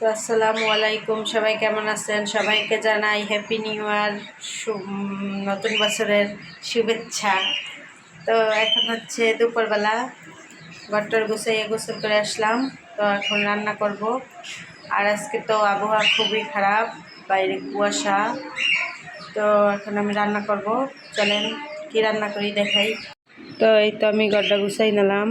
তো আসসালামু আলাইকুম, সবাই কেমন আছেন? সবাইকে জানাই হ্যাপি নিউ ইয়ার নতুন বছরের শুভেচ্ছা। তো এখন হচ্ছে দুপুরবেলা, ঘরটার গুছিয়ে গোসল করে আসলাম। তো এখন রান্না করব। আর আজকে তো আবহাওয়া খুবই খারাপ, বাইরে কুয়াশা। তো এখন আমি রান্না করব। চলেন কি রান্না করি দেখাই। তো এই তো আমি গড্ডা গুছাই নিলাম।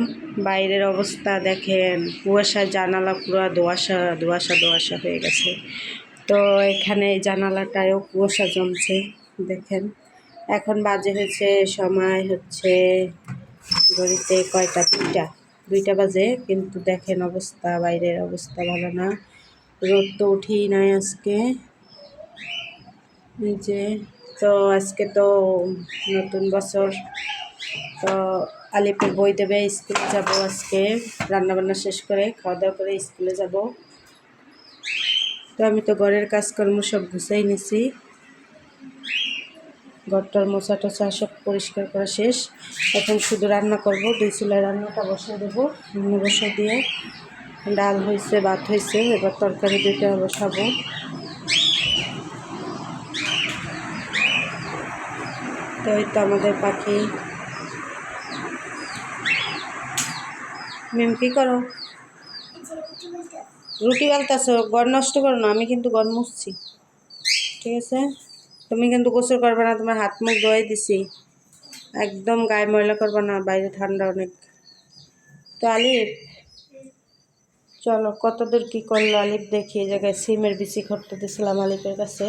বাইরের অবস্থা দেখেন, কুয়াশা, জানালা পুরো দোয়াশা দোয়াশা দোয়াশা হয়ে গেছে। তো এখানে জানালাটায়ও কুয়াশা জমছে, দেখেন। এখন বাজে হয়েছে, সময় হচ্ছে ঘড়িতে কয়টা? দুইটা। দুইটা বাজে, কিন্তু দেখেন অবস্থা, বাইরের অবস্থা ভালো না। রোদ তো উঠেই নাই আজকে। যে, তো আজকে তো নতুন বছর তো আলিপের বই দেবে, স্কুলে যাব আজকে। রান্নাবান্না শেষ করে খাওয়া দাওয়া করে স্কুলে যাব। তো আমি তো ঘরের কাজকর্ম সব গুছাই নিছি। ঘরটার মোছা টোছা সব পরিষ্কার করা শেষ। এখন শুধু রান্না করব, দুই চুলায় রান্নাটা বসিয়ে দেবো বসে দিয়ে। ডাল হয়েছে, ভাত হয়েছে, এবার তরকারি দুইটা বসাবো। তো এই তো আমাদের পাখি। মেম, কি করো? রুটি বেলতেছো গড় নষ্ট করো না, আমি কিন্তু গড় মুছছি। ঠিক আছে? তুমি কিন্তু গোসল করবে না, তোমার হাত মুখ ধোয়াই দিছি। একদম গায়ে ময়লা করবে না, বাইরে ঠান্ডা অনেক। তো আলিফ, চলো কত দূর কী করল আলিফ দেখি, এই জায়গায় সিমের বিচি করতে দিয়েছিলাম আলিফের কাছে।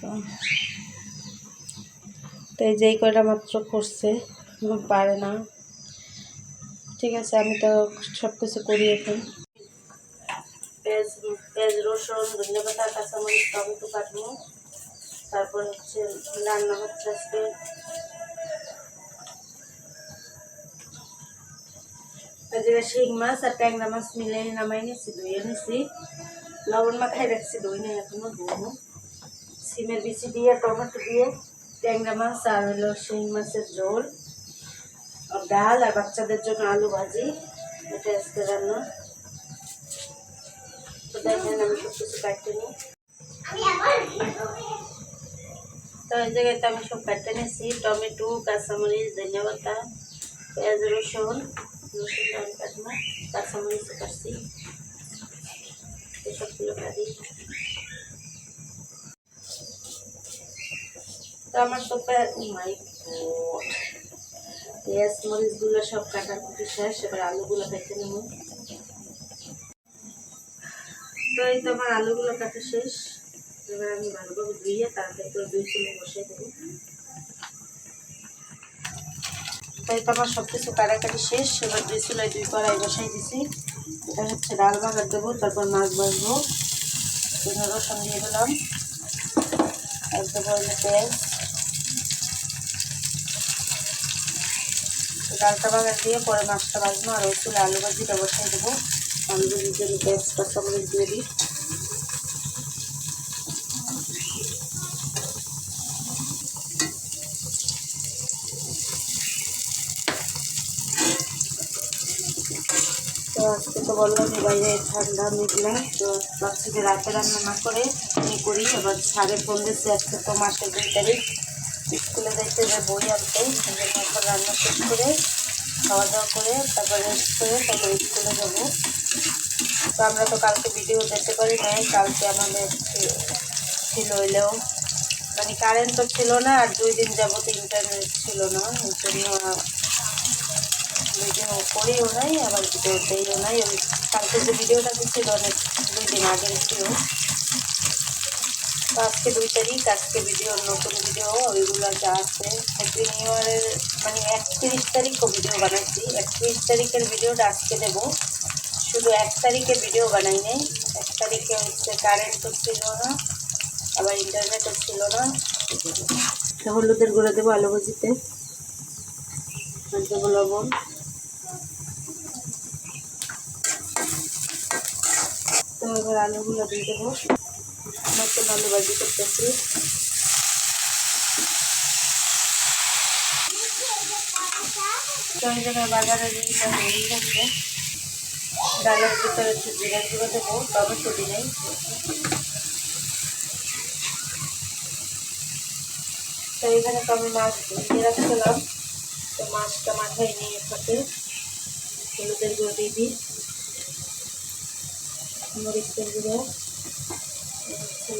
তো তো এই যেই কয়টা মাত্র করছে পারে না। ঠিক আছে, আমি তো সব কিছু করি এখন পেঁয়াজ পেঁয়াজ, রসুন ধনে পাতা কাঁচামরিচ টমেটো কাটবো। তারপর হচ্ছে রান্না হচ্ছে আজকে। শিং মাছ আর ট্যাংরা মাছ মিলে নামাই নিয়েছি ধুয়ে নিয়েছি লবণ মাখাই রাখছি দই নেই এখনও ধুবো সিমের বিচি দিয়ে, টমেটো দিয়ে ট্যাংরা মাছ আর হলো শিং মাছের ঝোল। ডাল আর বাচ্চাদের জন্য আলু ভাজি। এটা আজকে রান্না। তো দেখেন আমি সব কিছু কাটতে নিই। তো এই জায়গায় তো আমি সব কাটতে নিয়েছি টমেটো, কাঁচামরিচ, ধনিয়া পাতা, পেঁয়াজ, রসুন। রসুন আমি কাটবো কাঁচামরিচ কাটছি। এসবগুলো কাটি। তো আমার সব মাই পেঁয়াজ মরিচগুলো সব কাটার কুটি শেষ, এবার আলুগুলো কেটে নেব। তো এই তো আমার আলুগুলো কাটা শেষ। এবার আমি ভালোভাবে ধুইয়ে তারপরে দুই চুলে বসিয়ে দেবো। তাই তো আমার সব কিছু কাটাকাটি শেষ। এবার দুই চুলায় দুই কড়াই বসাই দিছি। এটা হচ্ছে ডাল বাগার দেবো, তারপর মাছ বাসবো। রসুন দিয়ে দিলাম। দেবো পেঁয়াজ। ডালটা বাগার দিয়ে পরে মাছটা ভাজবো আর ওই চুলে আলু ভাজিটা বসাই দেবো। ভাজির জন্য পেঁয়াজ কাঁচামরিচ দিয়ে দিই। তো আজকে তো বললাম যে বাইরে ঠান্ডা, মেঘলা, তো ভাবছি রাতে রান্না না করে আমি করি। এবার সাড়ে ফোন আজকে তো মাসের দুই তারিখ। স্কুলে যাইতে যে বই আনতে এখন রান্না শেষ করে খাওয়া দাওয়া করে, তারপর রেস্ট করে, তারপর স্কুলে যাব। তো আমরা তো কালকে ভিডিও দেখতে পারি নাই, কালকে আমাদের ছিল এলেও। মানে কারেন্ট তো ছিল না, আর দুই দিন যাব যাবত ইন্টারনেট ছিল না, এই জন্য ভিডিও করিও নাই, আবার ভিডিও দেইও নাই। ওই কালকে যে ভিডিওটা দিচ্ছিল অনেক দুই দিন আগের ছিল। তো আজকে দুই তারিখ, আজকে ভিডিও নতুন ভিডিও ওইগুলো যা আছে। হ্যাপি নিউ ইয়ারের মানে একত্রিশ তারিখও ভিডিও বানাচ্ছি একত্রিশ তারিখের ভিডিওটা আজকে দেবো। শুধু এক তারিখে ভিডিও বানাই নেই এক তারিখে হচ্ছে কারেন্টও ছিল না, আবার ইন্টারনেটও ছিল না। হলুদের গুঁড়ো দেবো আলু ভাজিতে। দেবো লবণ। তো এবার আলুগুলো দিয়ে দেবো। আলু ভাজি করতেছি জায়গায় বাজারে জিনিসটা হয়ে গেছে ডালের ভিতরে জিরা গুঁড়ো দেবো টমেটো দিলেই তো এখানে তো আমি মাছ দিয়ে রাখছিলাম তো মাছটা মাথায় নিয়ে থাকে হলুদের গুঁড়ো দিয়ে দিই, মরিচের গুঁড়ো।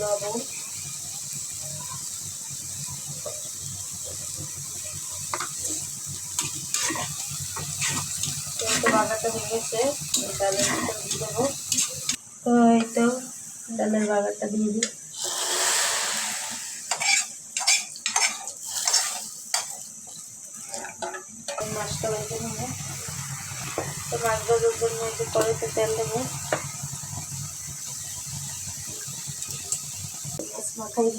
লবণ তো বাগাটা হয়ে গেছে ডালের ভিতরে দিয়ে দেবো। তো এই তো ডালের বাগাটা দিয়ে দিই। মাছটা ভেজে নেব। তো মাছ ভাজার জন্য একটু তেল দেবো। মাখাই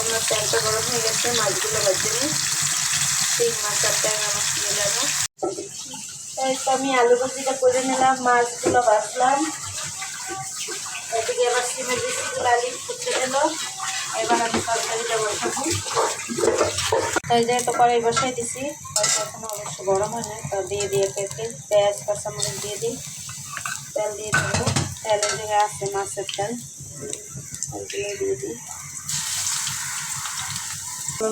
আমার তেলটা গরম হয়ে গেছে মাছগুলো ভেজে নিই তিন মাছ আর ট্যাংরা মাছ আমি আলু ভাজিটা করে নিলাম মাছগুলো ভাজলাম এদিকে এবার সিমের বেশিগুলো আলু ফুটতে দিল এবার আমি তরকারিটা বসাবো তাই যে তো কড়াই বসাই দিছি এখনও অবশ্য গরম হয় না তো দিয়ে দিয়ে পেঁপে পেঁয়াজ কাঁচামরিচ দিয়ে দিই তেল দিয়ে দেবো তেলের জায়গায় আছে মাছের তেল তেলগুলো দিয়ে দিই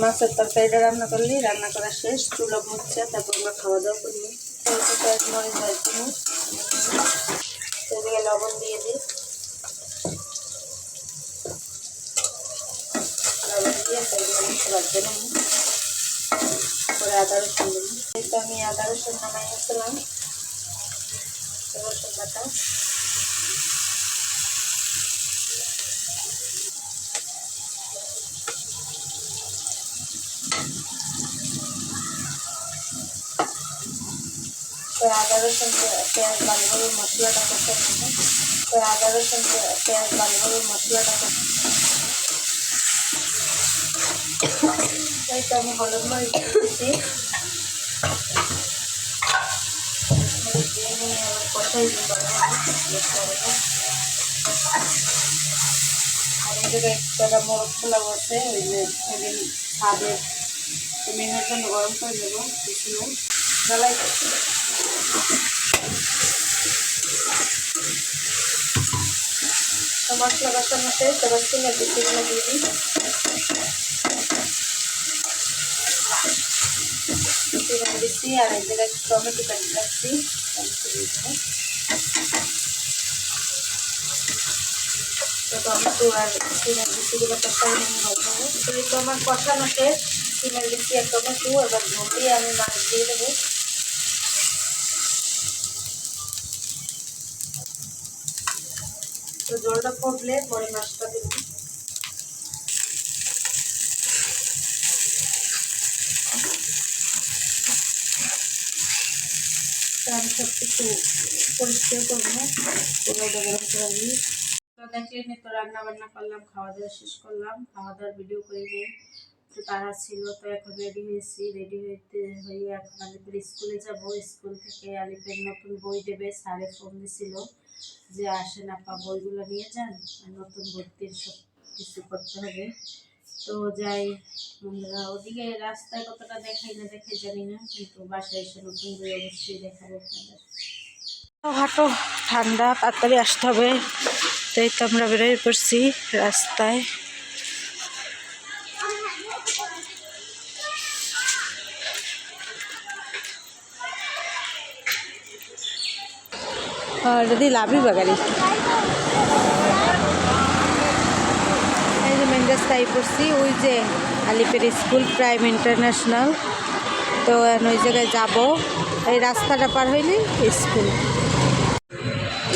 মাছের তরকারিটা রান্না করলি রান্না করা শেষ, চুলো মুচ্ছে তারপর আমরা খাওয়া দাওয়া করলি পেঁয়াজ মরিচ ভাজছি সেদিকে লবণ দিয়ে দিই লবণ দিয়ে সেগুলো মুছে ভাজতে নেব আদা রসুন দেবো এই তো আমি আদা রসুন নামাই আসলাম রসুন বাটা তো আদা রসুন পেঁয়াজ বালগরুর মশলাটা কষা নেব তো আদা রসুন পেঁয়াজ বালগরুর মশলাটা কষা এই তো আমি হলুদ মরিচ দিচ্ছি মরিচ দিয়ে নিয়ে আবার কষাই দিই জায়গায় একটা মোরগ খোলা বসে, ওই যে সেদিন ছাদের মেনের জন্য গরম করে দেবো কিছু জ্বালাই তো মশলা কষানো শেষ, এবার সিমের বিচিগুলো দিয়ে দিই। আর এই জায়গায় টমেটো আর সিমের বিচিগুলো কষাই নিয়ে ভাজবো তো এই তো আমার কষানো শেষ সিমের বিচি আর এবার আমি মাছ দিয়ে দেবো। তো জলটা ফুটলে পরে মাছটা দেবো। তো আমি সব কিছু পরিষ্কার করব পুরো গরম তো দেখলেন রান্না বান্না করলাম খাওয়া দাওয়া শেষ করলাম খাওয়া দাওয়ার ভিডিও করে নিই। তো তারা ছিল, তো এখন রেডি হয়েছি। রেডি হইতে হয়ে এখন আলিপুর স্কুলে যাব। স্কুল থেকে আলিপের নতুন বই দেবে, স্যারে ফোন দিছিল যে, আসেন আপা, বইগুলো নিয়ে যান নতুন ভর্তির সব কিছু করতে হবে। তো যাই, বন্ধুরা, ওদিকে রাস্তায় কতটা দেখাই না দেখাই জানি না, কিন্তু বাসায় এসে নতুন বই অবশ্যই দেখাবো আপনাদের। হাঁটো, ঠান্ডা, তাড়াতাড়ি আসতে হবে। তো এই তো আমরা বেরোয় পড়ছি রাস্তায়। আর যদি লাভই বাগারি এই যে মেন রাস্তায় পড়ছি, ওই যে আলিপের স্কুল প্রাইম ইন্টারন্যাশনাল। তো ওই জায়গায় যাব। এই রাস্তাটা পার হইলে স্কুল।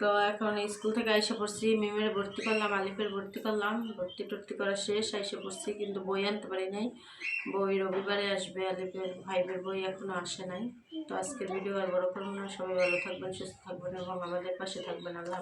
তো এখন স্কুল থেকে আইসে পড়ছি, মেমের ভর্তি করলাম, আলিফের ভর্তি করলাম। ভর্তি টর্তি করা শেষ, আইসে পড়ছি, কিন্তু বই আনতে পারি নাই। বই রবিবারে আসবে, আলিফের ভাইবের বই এখনও আসে নাই। তো আজকের ভিডিও আর বড় করব না। সবাই ভালো থাকবেন, সুস্থ থাকবেন এবং আমাদের পাশে থাকবেন। আল্লাহ